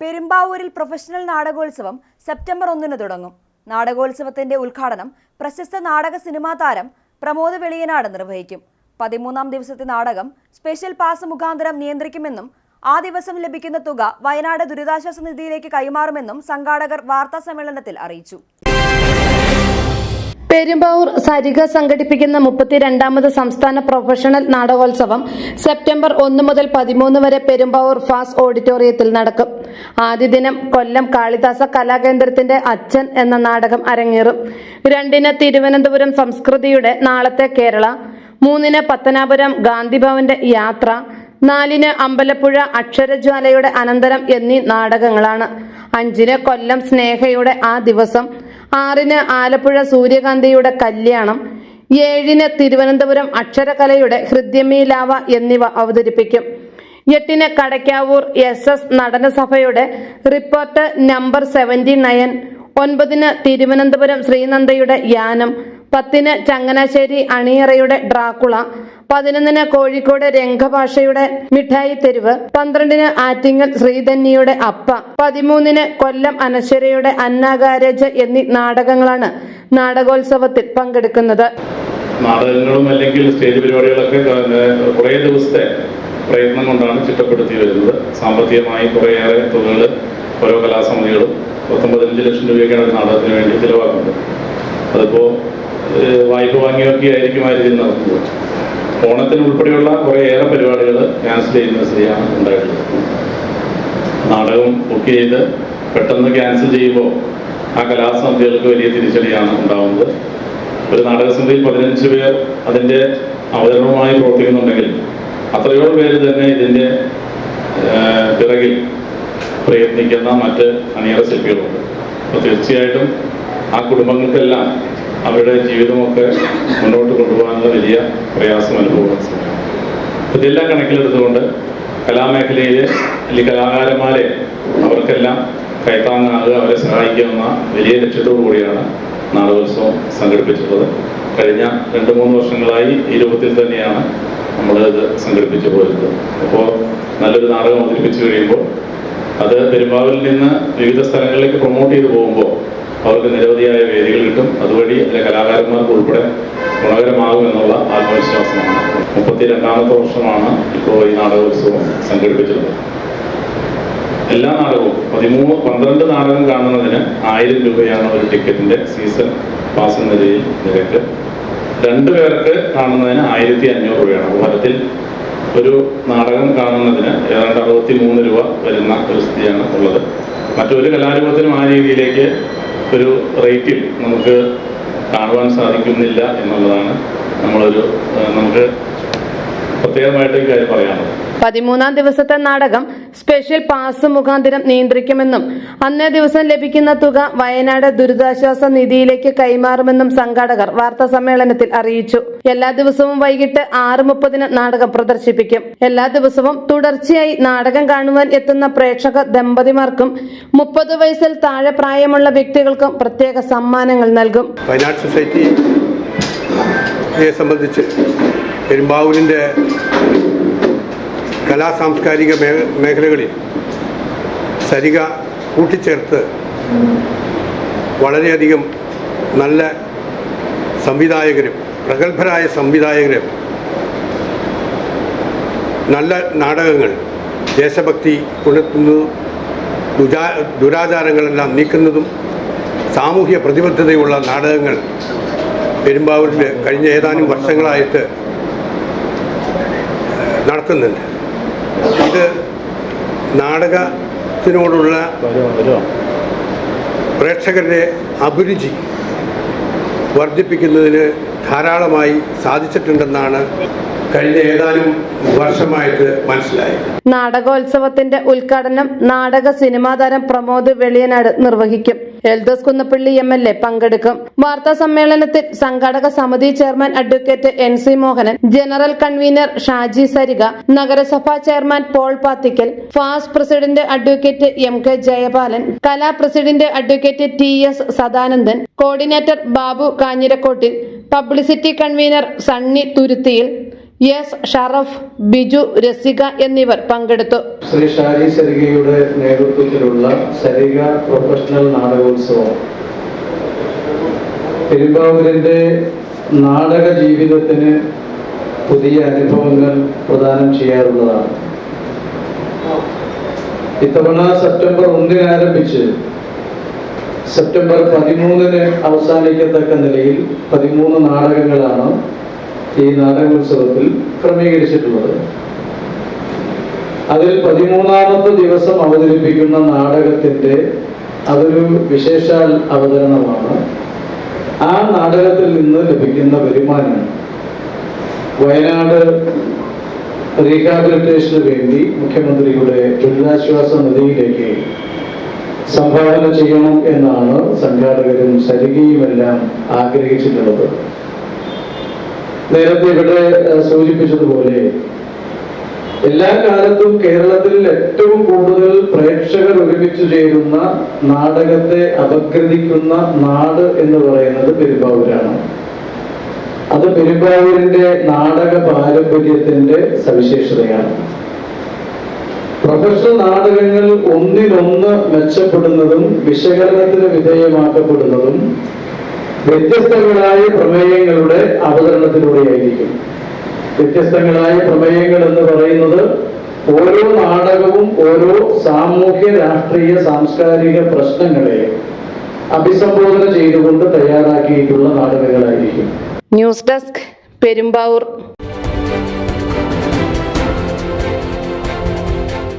പെരുമ്പാവൂരിൽ professional നാടകോത്സവം September ഒന്നിന് തുടങ്ങും. നാടകോത്സവത്തിന്റെ ഉദ്ഘാടനം പ്രശസ്ത നാടക സിനിമാ താരം പ്രമോദ് വെളിയനാട് നിർവഹിക്കും. പതിമൂന്നാം ദിവസത്തെ നാടകം സ്പെഷ്യൽ പാസ് മുഖാന്തരം നിയന്ത്രിക്കുമെന്നും ആ ദിവസം ലഭിക്കുന്ന തുക വയനാട് ദുരിതാശ്വാസ നിധിയിലേക്ക് കൈമാറുമെന്നും സംഘാടകർ വാർത്താ സമ്മേളനത്തിൽ അറിയിച്ചു. പെരുമ്പാവൂർ സരിക സംഘടിപ്പിക്കുന്ന മുപ്പത്തിരണ്ടാമത് സംസ്ഥാന പ്രൊഫഷണൽ നാടകോത്സവം സെപ്റ്റംബർ ഒന്ന് മുതൽ പതിമൂന്ന് വരെ പെരുമ്പാവൂർ ഫാസ് ഓഡിറ്റോറിയത്തിൽ നടക്കും. ആദ്യ ദിനം കൊല്ലം കാളിദാസ കലാകേന്ദ്രത്തിന്റെ അച്ഛൻ എന്ന നാടകം അരങ്ങേറും. രണ്ടിന് തിരുവനന്തപുരം സംസ്കൃതിയുടെ നാളത്തെ കേരള മൂന്നിന് പത്തനാപുരം ഗാന്ധിഭവന്റെ യാത്ര നാലിന് അമ്പലപ്പുഴ അക്ഷരജ്വാലയുടെ അനന്തരം എന്നീ നാടകങ്ങളാണ്. അഞ്ചിന് കൊല്ലം സ്നേഹയുടെ ആ ദിവസം ആറിന് ആലപ്പുഴ സൂര്യകാന്തിയുടെ കല്യാണം ഏഴിന് തിരുവനന്തപുരം അക്ഷരകലയുടെ ഹൃദ്യമീലാവ എന്നിവ അവതരിപ്പിക്കും. എട്ടിന് കടയ്ക്കാവൂർ എസ് എസ് നടനസഭയുടെ റിപ്പോർട്ട് നമ്പർ സെവന്റി നയൻ. ഒൻപതിന് തിരുവനന്തപുരം ശ്രീനന്ദയുടെ യാനം. പത്തിന് ചങ്ങനാശ്ശേരി അണിയറയുടെ ഡ്രാക്കുള. പതിനൊന്നിന് കോഴിക്കോട് രംഗഭാഷയുടെ മിഠായി തെരുവ്. പന്ത്രണ്ടിന് ആറ്റിങ്ങൽ ശ്രീധന്യയുടെ അപ്പ. പതിമൂന്നിന് കൊല്ലം അനശ്വരയുടെ അന്നാഗാരജ് എന്നീ നാടകങ്ങളാണ് നാടകോത്സവത്തിൽ പങ്കെടുക്കുന്നത്. നാടകങ്ങളും അല്ലെങ്കിൽ സ്റ്റേജ് പരിപാടികളൊക്കെ കുറേ ദിവസത്തെ പ്രയത്നം കൊണ്ടാണ് ചിട്ടപ്പെടുത്തി വരുന്നത്. സാമ്പത്തികമായി കുറേയേറെ തുകകൾ ഓരോ കലാസമിതികളും പത്തൊമ്പതിനഞ്ച് ലക്ഷം രൂപയൊക്കെയാണ് ഒരു നാടകത്തിന് വേണ്ടി ചിലവാക്കുന്നത്. അതിപ്പോൾ വായ്പ വാങ്ങിയൊക്കെ ആയിരിക്കും ആ രീതിയിൽ നടത്തുന്നത് ഓണത്തിന് ഉൾപ്പെടെയുള്ള കുറേയേറെ പരിപാടികൾ ക്യാൻസൽ ചെയ്യുന്ന സ്ഥിതിയാണ് ഉണ്ടായിട്ടുള്ളത്. നാടകം ബുക്ക് ചെയ്ത് പെട്ടെന്ന് ക്യാൻസൽ ചെയ്യുമ്പോൾ ആ കലാസമിതികൾക്ക് വലിയ തിരിച്ചടിയാണ് ഉണ്ടാവുന്നത്. ഒരു നാടകസമിതിയിൽ പതിനഞ്ച് പേർ അതിന്റെ അവതരണവുമായി പ്രവർത്തിക്കുന്നുണ്ടെങ്കിൽ അത്രയോ പേര് തന്നെ ഇതിന്റെ പിറകിൽ പ്രയത്നിക്കുന്ന മറ്റ് അണിയറ ശില്പികളുണ്ട്. അപ്പോൾ തീർച്ചയായിട്ടും ആ കുടുംബങ്ങൾക്കെല്ലാം അവരുടെ ജീവിതമൊക്കെ മുന്നോട്ട് കൊണ്ടുപോകാനുള്ള വലിയ പ്രയാസം അനുഭവപ്പെടുന്ന സമയമാണ് ഇതെല്ലാം കണക്കിലെടുത്തുകൊണ്ട് കലാമേഖലയിലെ അല്ലെങ്കിൽ കലാകാരന്മാരെ അവർക്കെല്ലാം കൈത്താങ്ങാകുക അവരെ സഹായിക്കാവുന്ന വലിയ ലക്ഷ്യത്തോടു കൂടിയാണ് നാടകോത്സവം സംഘടിപ്പിച്ചിട്ടുള്ളത്. കഴിഞ്ഞ രണ്ട് മൂന്ന് വർഷങ്ങളായി ഈ രൂപത്തിൽ തന്നെയാണ് നമ്മൾ സംഘടിപ്പിച്ചു പോരുന്നത് അപ്പോൾ നല്ലൊരു നാടകം അവതരിപ്പിച്ചു കഴിയുമ്പോൾ അത് പെരുമ്പാവിൽ നിന്ന് വിവിധ സ്ഥലങ്ങളിലേക്ക് പ്രൊമോട്ട് ചെയ്ത് പോകുമ്പോൾ അവർക്ക് നിരവധിയായ വേദികൾ കിട്ടും. അതുവഴി അതിലെ കലാകാരന്മാർക്ക് ഉൾപ്പെടെ ഗുണകരമാകും എന്നുള്ള ആത്മവിശ്വാസമാണ്. മുപ്പത്തി രണ്ടാമത്തെ വർഷമാണ് ഇപ്പോൾ ഈ നാടകോത്സവം സംഘടിപ്പിച്ചിട്ടുള്ളത് എല്ലാ നാടകവും പതിമൂന്ന് പന്ത്രണ്ട് നാടകം കാണുന്നതിന് ആയിരം രൂപയാണ് ഒരു ടിക്കറ്റിന്റെ സീസൺ പാസ് എന്ന രീതിയിൽ നിരക്ക്. രണ്ടു പേർക്ക് കാണുന്നതിന് ആയിരത്തി അഞ്ഞൂറ് രൂപയാണ്. ഫലത്തിൽ ഒരു നാടകം കാണുന്നതിന് ഏതാണ്ട് അറുപത്തി മൂന്ന് രൂപ വരുന്ന ഒരു സ്ഥിതിയാണ് ഉള്ളത്. മറ്റൊരു കലാരൂപത്തിനും ആ രീതിയിലേക്ക് ഒരു റേറ്റിൽ നമുക്ക് കാണുവാൻ സാധിക്കുന്നില്ല എന്നുള്ളതാണ് നമ്മളൊരു നമുക്ക് പ്രത്യേകമായിട്ട് കാര്യം പറയാനുള്ളത്. പതിമൂന്നാം ദിവസത്തെ നാടകം സ്പെഷ്യൽ പാസ് മുഖാന്തരം നിയന്ത്രിക്കുമെന്നും അന്നേ ദിവസം ലഭിക്കുന്ന തുക വയനാട് ദുരിതാശ്വാസ നിധിയിലേക്ക് കൈമാറുമെന്നും സംഘാടകർ വാർത്താ സമ്മേളനത്തിൽ അറിയിച്ചു. എല്ലാ ദിവസവും വൈകിട്ട് ആറ് മുപ്പതിന് നാടകം പ്രദർശിപ്പിക്കും. എല്ലാ ദിവസവും തുടർച്ചയായി നാടകം കാണുവാൻ എത്തുന്ന പ്രേക്ഷക ദമ്പതിമാർക്കും മുപ്പത് വയസ്സിൽ താഴെ പ്രായമുള്ള വ്യക്തികൾക്കും പ്രത്യേക സമ്മാനങ്ങൾ നൽകും. വയനാട് സൊസൈറ്റിയെ സംബന്ധിച്ച് പെരുമ്പാവൂരിന്റെ കലാ സാംസ്കാരിക മേഖലകളിൽ സരിക കൂട്ടിച്ചേർത്ത് വളരെയധികം നല്ല സംവിധായകരും പ്രഗത്ഭരായ സംവിധായകരും നല്ല നാടകങ്ങൾ ദേശഭക്തി ഉണർത്തുന്നതും ദുരാ ദുരാചാരങ്ങളെല്ലാം നീക്കുന്നതും സാമൂഹ്യ പ്രതിബദ്ധതയുള്ള നാടകങ്ങൾ പെരുമ്പാവൂരിൽ കഴിഞ്ഞ ഏതാനും വർഷങ്ങളായിട്ട് നടത്തുന്നുണ്ട്. ഇത് നാടകത്തിനോടുള്ള പ്രേക്ഷകരുടെ അഭിരുചി വർദ്ധിപ്പിക്കുന്നതിന് ധാരാളമായി സാധിച്ചിട്ടുണ്ടെന്നാണ് കഴിഞ്ഞ ഏതാനും വർഷമായിട്ട് മനസ്സിലായത്. നാടകോത്സവത്തിന്റെ ഉദ്ഘാടനം നാടക സിനിമാതാരം പ്രമോദ് വെളിയനാട് നിർവഹിക്കും. Eldhose Kunnappilly M L A പങ്കെടുക്കും. വാർത്താ സമ്മേളനത്തിൽ സംഘാടക സമിതി chairman advocate N C Mohanan general convener Shaji Sarika നഗരസഭാ chairman Paul Pathikkal ഫാസ് president advocate M K Jayapalan Kala president advocate T S Sadanandan coordinator Babu Kanjirakottil publicity convener Sunny Thuruthiyil S. Sharaf Biju Rasika എന്നിവർ പങ്കെടുത്തു. ശ്രീ ഷാരി സരികയുടെ നേതൃത്വത്തിലുള്ള Sarika professional നാടകോത്സവം. തിരുവാവൂരിന്റെ നാടക ജീവിതത്തിന് പുതിയ അനുഭവങ്ങൾ പ്രദാനം ചെയ്യാറുള്ളതാണ്. ഇത്തവണ സെപ്റ്റംബർ ഒന്നിന് ആരംഭിച്ച് സെപ്റ്റംബർ പതിമൂന്നിന് അവസാനിക്കത്തക്ക നിലയിൽ പതിമൂന്ന് നാടകങ്ങളാണ് ഈ നാടകോത്സവത്തിൽ ക്രമീകരിച്ചിട്ടുള്ളത്. അതിൽ പതിമൂന്നാമത്തെ ദിവസം അവതരിപ്പിക്കുന്ന നാടകത്തിന്റെ അതൊരു വിശേഷാൽ അവതരണമാണ്. ആ നാടകത്തിൽ നിന്ന് ലഭിക്കുന്ന വരുമാനം വയനാട് റീഹാബിലിറ്റേഷന് വേണ്ടി മുഖ്യമന്ത്രിയുടെ ദുരിതാശ്വാസ നിധിയിലേക്ക് സംഭാവന ചെയ്യണം എന്നാണ് സംഘാടകരും സരികയുമെല്ലാം ആഗ്രഹിച്ചിട്ടുള്ളത്. നേരത്തെ ഇവിടെ സൂചിപ്പിച്ചതുപോലെ എല്ലാ കാലത്തും കേരളത്തിൽ ഏറ്റവും കൂടുതൽ പ്രേക്ഷകർ ഒരുമിച്ച് ചേരുന്ന നാടകത്തെ അപഗ്രഥിക്കുന്ന നാട് എന്ന് പറയുന്നത് പെരുമ്പാവൂരാണ്. അത് പെരുമ്പാവൂരിന്റെ നാടക പാരമ്പര്യത്തിന്റെ സവിശേഷതയാണ്. പ്രൊഫഷണൽ നാടകങ്ങൾ ഒന്നിനൊന്ന് മെച്ചപ്പെടുന്നതും വിശകലനത്തിന് വിധേയമാക്കപ്പെടുന്നതും വ്യത്യസ്തങ്ങളായ പ്രമേയങ്ങളുടെ അവതരണത്തിലൂടെയായിരിക്കും. വ്യത്യസ്തങ്ങളായ പ്രമേയങ്ങൾ എന്ന് പറയുന്നത് ഓരോ നാടകവും ഓരോ സാമൂഹ്യ രാഷ്ട്രീയ സാംസ്കാരിക പ്രശ്നങ്ങളെ അഭിസംബോധന ചെയ്തുകൊണ്ട് തയ്യാറാക്കിയിട്ടുള്ള നാടകങ്ങളായിരിക്കും. News desk Perumbavoor.